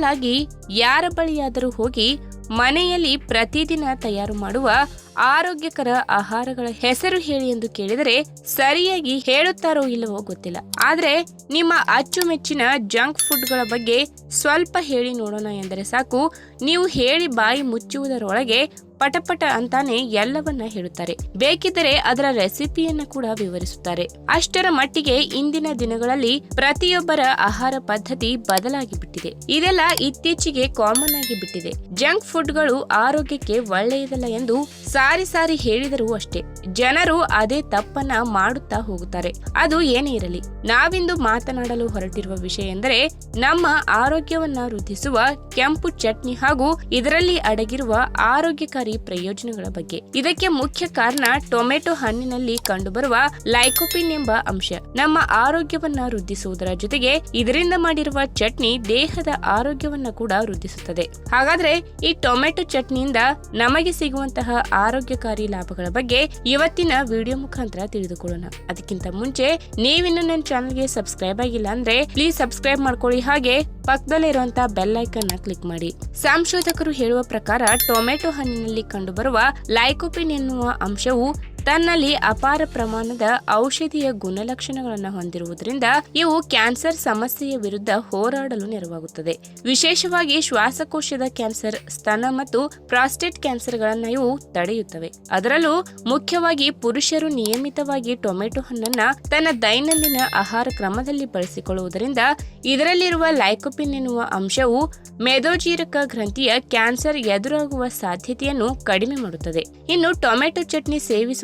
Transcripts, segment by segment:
ಬದಲಾಗಿ ಯಾರ ಬಳಿಯಾದರೂ ಹೋಗಿ ಮನೆಯಲ್ಲಿ ಪ್ರತಿದಿನ ತಯಾರು ಮಾಡುವ ಆರೋಗ್ಯಕರ ಆಹಾರಗಳ ಹೆಸರು ಹೇಳಿ ಎಂದು ಕೇಳಿದರೆ ಸರಿಯಾಗಿ ಹೇಳುತ್ತಾರೋ ಇಲ್ಲವೋ ಗೊತ್ತಿಲ್ಲ. ಆದರೆ ನಿಮ್ಮ ಅಚ್ಚುಮೆಚ್ಚಿನ ಜಂಕ್ ಫುಡ್ಗಳ ಬಗ್ಗೆ ಸ್ವಲ್ಪ ಹೇಳಿ ನೋಡೋಣ ಎಂದರೆ ಸಾಕು. ನೀವು ಹೇಳಿ ಬಾಯಿ ಮುಚ್ಚುವುದರೊಳಗೆ ಪಟಪಟ ಅಂತಾನೆ ಎಲ್ಲವನ್ನ ಹೇಳುತ್ತಾರೆ. ಬೇಕಿದ್ದರೆ ಅದರ ರೆಸಿಪಿಯನ್ನ ಕೂಡ ವಿವರಿಸುತ್ತಾರೆ. ಅಷ್ಟರ ಮಟ್ಟಿಗೆ ಇಂದಿನ ದಿನಗಳಲ್ಲಿ ಪ್ರತಿಯೊಬ್ಬರ ಆಹಾರ ಪದ್ಧತಿ ಬದಲಾಗಿ ಬಿಟ್ಟಿದೆ ಇದೆಲ್ಲ ಇತ್ತೀಚೆಗೆ ಕಾಮನ್ ಆಗಿ ಬಿಟ್ಟಿದೆ ಜಂಕ್ ಫುಡ್ಗಳು ಆರೋಗ್ಯಕ್ಕೆ ಒಳ್ಳೆಯದಲ್ಲ ಎಂದು ಸಾರಿ ಸಾರಿ ಹೇಳಿದರೂ ಅಷ್ಟೇ. ಜನರು ಅದೇ ತಪ್ಪನ್ನ ಮಾಡುತ್ತಾ ಹೋಗುತ್ತಾರೆ. ಅದು ಏನೇ ಇರಲಿ. ನಾವಿಂದು ಮಾತನಾಡಲು ಹೊರಟಿರುವ ವಿಷಯ ಎಂದರೆ, ನಮ್ಮ ಆರೋಗ್ಯವನ್ನ ವೃದ್ಧಿಸುವ ಕೆಂಪು ಚಟ್ನಿ ಹಾಗೂ ಇದರಲ್ಲಿ ಅಡಗಿರುವ ಆರೋಗ್ಯಕಾರಿ ಪ್ರಯೋಜನಗಳ ಬಗ್ಗೆ. ಇದಕ್ಕೆ ಮುಖ್ಯ ಕಾರಣ ಟೊಮೆಟೊ ಹಣ್ಣಿನಲ್ಲಿ ಕಂಡುಬರುವ ಲೈಕೋಪಿನ್ ಎಂಬ ಅಂಶ. ನಮ್ಮ ಆರೋಗ್ಯವನ್ನ ವೃದ್ಧಿಸುವುದರ ಜೊತೆಗೆ ಇದರಿಂದ ಮಾಡಿರುವ ಚಟ್ನಿ ದೇಹದ ಆರೋಗ್ಯವನ್ನ ಕೂಡ ವೃದ್ಧಿಸುತ್ತದೆ. ಹಾಗಾದ್ರೆ ಈ ಟೊಮೆಟೊ ಚಟ್ನಿಯಿಂದ ನಮಗೆ ಸಿಗುವಂತಹ ಆರೋಗ್ಯಕಾರಿ ಲಾಭಗಳ ಬಗ್ಗೆ ಇವತ್ತಿನ ವಿಡಿಯೋ ಮುಖಾಂತರ ತಿಳಿದುಕೊಳ್ಳೋಣ. ಅದಕ್ಕಿಂತ ಮುಂಚೆ, ನೀವಿನ್ನು ನನ್ನ ಚಾನಲ್ಗೆ ಸಬ್ಸ್ಕ್ರೈಬ್ ಆಗಿಲ್ಲ ಅಂದ್ರೆ ಪ್ಲೀಸ್ ಸಬ್ಸ್ಕ್ರೈಬ್ ಮಾಡ್ಕೊಳ್ಳಿ ಹಾಗೆ ಪಕ್ಕದಲ್ಲಿರುವಂತಹ ಬೆಲ್ ಐಕನ್ ಕ್ಲಿಕ್ ಮಾಡಿ. ಸಂಶೋಧಕರು ಹೇಳುವ ಪ್ರಕಾರ, ಟೊಮೆಟೊ ಹಣ್ಣಿನಲ್ಲಿ ಕಂಡುಬರುವ ಲೈಕೋಪಿನ್ ಎನ್ನುವ ಅಂಶವು ತನ್ನಲ್ಲಿ ಅಪಾರ ಪ್ರಮಾಣದ ಔಷಧೀಯ ಗುಣಲಕ್ಷಣಗಳನ್ನು ಹೊಂದಿರುವುದರಿಂದ ಇವು ಕ್ಯಾನ್ಸರ್ ಸಮಸ್ಯೆಯ ವಿರುದ್ಧ ಹೋರಾಡಲು ನೆರವಾಗುತ್ತದೆ. ವಿಶೇಷವಾಗಿ ಶ್ವಾಸಕೋಶದ ಕ್ಯಾನ್ಸರ್, ಸ್ತನ ಮತ್ತು ಪ್ರಾಸ್ಟೇಟ್ ಕ್ಯಾನ್ಸರ್ಗಳನ್ನು ಇವು ತಡೆಯುತ್ತವೆ. ಅದರಲ್ಲೂ ಮುಖ್ಯವಾಗಿ ಪುರುಷರು ನಿಯಮಿತವಾಗಿ ಟೊಮೆಟೊ ಹಣ್ಣನ್ನ ತನ್ನ ದೈನಂದಿನ ಆಹಾರ ಕ್ರಮದಲ್ಲಿ ಬಳಸಿಕೊಳ್ಳುವುದರಿಂದ ಇದರಲ್ಲಿರುವ ಲೈಕೋಪಿನ್ ಎನ್ನುವ ಅಂಶವು ಮೆದೋಜೀರಕ ಗ್ರಂಥಿಯ ಕ್ಯಾನ್ಸರ್ ಎದುರಾಗುವ ಸಾಧ್ಯತೆಯನ್ನು ಕಡಿಮೆ ಮಾಡುತ್ತದೆ. ಇನ್ನು ಟೊಮೆಟೊ ಚಟ್ನಿ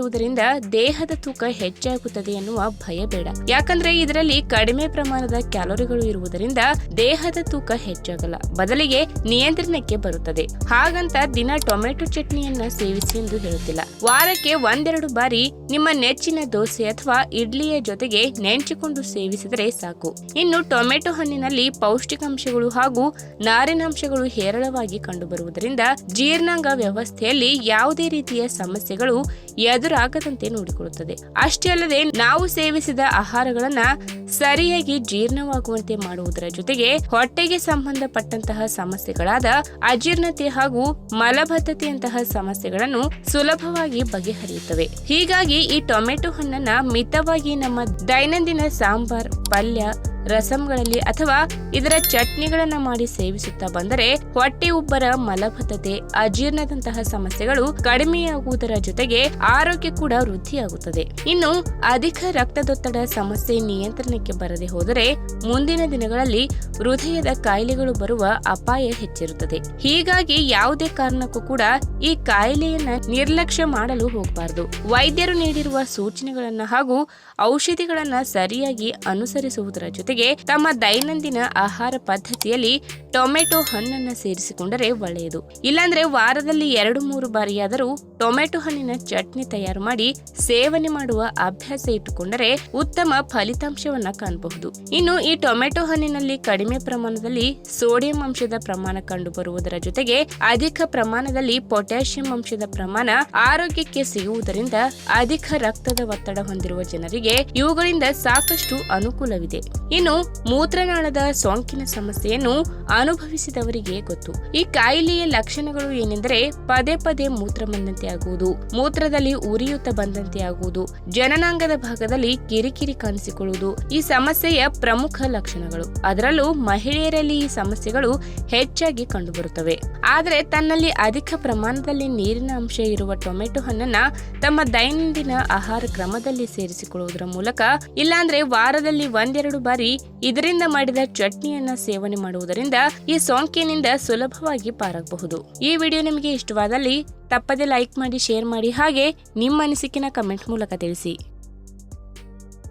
ಸೇವಿಸುವುದರಿಂದ ದೇಹದ ತೂಕ ಹೆಚ್ಚಾಗುತ್ತದೆ ಎನ್ನುವ ಭಯ ಬೇಡ. ಯಾಕಂದ್ರೆ ಇದರಲ್ಲಿ ಕಡಿಮೆ ಪ್ರಮಾಣದ ಕ್ಯಾಲೋರಿಗಳು ಇರುವುದರಿಂದ ದೇಹದ ತೂಕ ಹೆಚ್ಚಾಗಲ್ಲ. ಬದಲಿಗೆ ನಿಯಂತ್ರಣಕ್ಕೆ ಬರುತ್ತದೆ. ಹಾಗಂತ ದಿನ ಟೊಮೆಟೊ ಚಟ್ನಿಯನ್ನ ಸೇವಿಸಿ ಎಂದು ಹೇಳುತ್ತಿಲ್ಲ. ವಾರಕ್ಕೆ ಒಂದೆರಡು ಬಾರಿ ನಿಮ್ಮ ನೆಚ್ಚಿನ ದೋಸೆ ಅಥವಾ ಇಡ್ಲಿಯ ಜೊತೆಗೆ ನೆಂಚಿಕೊಂಡು ಸೇವಿಸಿದರೆ ಸಾಕು. ಇನ್ನು ಟೊಮೆಟೊ ಹಣ್ಣಿನಲ್ಲಿ ಪೌಷ್ಟಿಕಾಂಶಗಳು ಹಾಗೂ ನಾರಿನಾಂಶಗಳು ಹೇರಳವಾಗಿ ಕಂಡುಬರುವುದರಿಂದ ಜೀರ್ಣಾಂಗ ವ್ಯವಸ್ಥೆಯಲ್ಲಿ ಯಾವುದೇ ರೀತಿಯ ಸಮಸ್ಯೆಗಳು ಎದುರಾಗದಂತೆ ನೋಡಿಕೊಳ್ಳುತ್ತದೆ. ಅಷ್ಟೇ ಅಲ್ಲದೆ ನಾವು ಸೇವಿಸಿದ ಆಹಾರಗಳನ್ನ ಸರಿಯಾಗಿ ಜೀರ್ಣವಾಗುವಂತೆ ಮಾಡುವುದರ ಜೊತೆಗೆ ಹೊಟ್ಟೆಗೆ ಸಂಬಂಧಪಟ್ಟಂತಹ ಸಮಸ್ಯೆಗಳಾದ ಅಜೀರ್ಣತೆ ಹಾಗೂ ಮಲಬದ್ಧತೆಯಂತಹ ಸಮಸ್ಯೆಗಳನ್ನು ಸುಲಭವಾಗಿ ಬಗೆಹರಿಯುತ್ತವೆ. ಹೀಗಾಗಿ ಈ ಟೊಮೆಟೊ ಹಣ್ಣನ್ನ ಮಿತವಾಗಿ ನಮ್ಮ ದೈನಂದಿನ ಸಾಂಬಾರ್, ಪಲ್ಯ ರಸಂಗಳಲ್ಲಿ ಅಥವಾ ಇದರ ಚಟ್ನಿಗಳನ್ನ ಮಾಡಿ ಸೇವಿಸುತ್ತಾ ಬಂದರೆ ಹೊಟ್ಟೆ ಉಬ್ಬರ ಮಲಬದ್ಧತೆ, ಅಜೀರ್ಣದಂತಹ ಸಮಸ್ಯೆಗಳು ಕಡಿಮೆಯಾಗುವುದರ ಜೊತೆಗೆ ಆರೋಗ್ಯ ಕೂಡ ವೃದ್ಧಿಯಾಗುತ್ತದೆ. ಇನ್ನು ಅಧಿಕ ರಕ್ತದೊತ್ತಡ ಸಮಸ್ಯೆ ನಿಯಂತ್ರಣಕ್ಕೆ ಬರದೆ ಹೋದರೆ ಮುಂದಿನ ದಿನಗಳಲ್ಲಿ ಹೃದಯದ ಕಾಯಿಲೆಗಳು ಬರುವ ಅಪಾಯ ಹೆಚ್ಚಿರುತ್ತದೆ. ಹೀಗಾಗಿ ಯಾವುದೇ ಕಾರಣಕ್ಕೂ ಕೂಡ ಈ ಕಾಯಿಲೆಯನ್ನ ನಿರ್ಲಕ್ಷ್ಯ ಮಾಡಲು ಹೋಗಬಾರದು. ವೈದ್ಯರು ನೀಡಿರುವ ಸೂಚನೆಗಳನ್ನ ಹಾಗೂ ಔಷಧಿಗಳನ್ನ ಸರಿಯಾಗಿ ಅನುಸರಿಸುವುದರ ಜೊತೆಗೆ ತಮ್ಮ ದೈನಂದಿನ ಆಹಾರ ಪದ್ಧತಿಯಲ್ಲಿ ಟೊಮೆಟೊ ಹಣ್ಣನ್ನು ಸೇರಿಸಿಕೊಂಡರೆ ಒಳ್ಳೆಯದು. ಇಲ್ಲಾಂದ್ರೆ ವಾರದಲ್ಲಿ ಎರಡು ಮೂರು ಬಾರಿಯಾದರೂ ಟೊಮೆಟೊ ಹಣ್ಣಿನ ಚಟ್ನಿ ತಯಾರು ಮಾಡಿ ಸೇವನೆ ಮಾಡುವ ಅಭ್ಯಾಸ ಇಟ್ಟುಕೊಂಡರೆ ಉತ್ತಮ ಫಲಿತಾಂಶವನ್ನ ಕಾಣಬಹುದು. ಇನ್ನು ಈ ಟೊಮೆಟೊ ಹಣ್ಣಿನಲ್ಲಿ ಕಡಿಮೆ ಪ್ರಮಾಣದಲ್ಲಿ ಸೋಡಿಯಂ ಅಂಶದ ಪ್ರಮಾಣ ಕಂಡುಬರುವುದರ ಜೊತೆಗೆ ಅಧಿಕ ಪ್ರಮಾಣದಲ್ಲಿ ಪೊಟ್ಯಾಷಿಯಂ ಅಂಶದ ಪ್ರಮಾಣ ಆರೋಗ್ಯಕ್ಕೆ ಸಿಗುವುದರಿಂದ ಅಧಿಕ ರಕ್ತದ ಒತ್ತಡ ಹೊಂದಿರುವ ಜನರಿಗೆ ಇವುಗಳಿಂದ ಸಾಕಷ್ಟು ಅನುಕೂಲವಿದೆ. ಇನ್ನು ಮೂತ್ರನಾಳದ ಸೋಂಕಿನ ಸಮಸ್ಯೆಯನ್ನು ಅನುಭವಿಸಿದವರಿಗೆ ಗೊತ್ತು. ಈ ಕಾಯಿಲೆಯ ಲಕ್ಷಣಗಳು ಏನೆಂದರೆ ಪದೇ ಪದೇ ಮೂತ್ರ ಬಂದಂತೆ ಆಗುವುದು, ಮೂತ್ರದಲ್ಲಿ ಉರಿಯುತ್ತ ಬಂದಂತೆ ಆಗುವುದು, ಜನನಾಂಗದ ಭಾಗದಲ್ಲಿ ಕಿರಿಕಿರಿ ಕಾಣಿಸಿಕೊಳ್ಳುವುದು, ಈ ಸಮಸ್ಯೆಯ ಪ್ರಮುಖ ಲಕ್ಷಣಗಳು. ಅದರಲ್ಲೂ ಮಹಿಳೆಯರಲ್ಲಿ ಈ ಸಮಸ್ಯೆಗಳು ಹೆಚ್ಚಾಗಿ ಕಂಡುಬರುತ್ತವೆ. ಆದರೆ ತನ್ನಲ್ಲಿ ಅಧಿಕ ಪ್ರಮಾಣದಲ್ಲಿ ನೀರಿನ ಅಂಶ ಇರುವ ಟೊಮೆಟೊ ಹಣ್ಣನ್ನ ತಮ್ಮ ದೈನಂದಿನ ಆಹಾರ ಕ್ರಮದಲ್ಲಿ ಸೇರಿಸಿಕೊಳ್ಳುವುದರ ಮೂಲಕ, ಇಲ್ಲಾಂದ್ರೆ ವಾರದಲ್ಲಿ ಒಂದೆರಡು ಬಾರಿ ಇದರಿಂದ ಮಾಡಿದ ಚಟ್ನಿಯನ್ನ ಸೇವನೆ ಮಾಡುವುದರಿಂದ ಈ ಸೋಂಕಿನಿಂದ ಸುಲಭವಾಗಿ ಪಾರಾಗಬಹುದು. ಈ ವಿಡಿಯೋ ನಿಮಗೆ ಇಷ್ಟವಾದಲ್ಲಿ ತಪ್ಪದೆ ಲೈಕ್ ಮಾಡಿ, ಶೇರ್ ಮಾಡಿ ಹಾಗೆ ನಿಮ್ಮ ಅನಿಸಿಕೆನ ಕಮೆಂಟ್ ಮೂಲಕ ತಿಳಿಸಿ.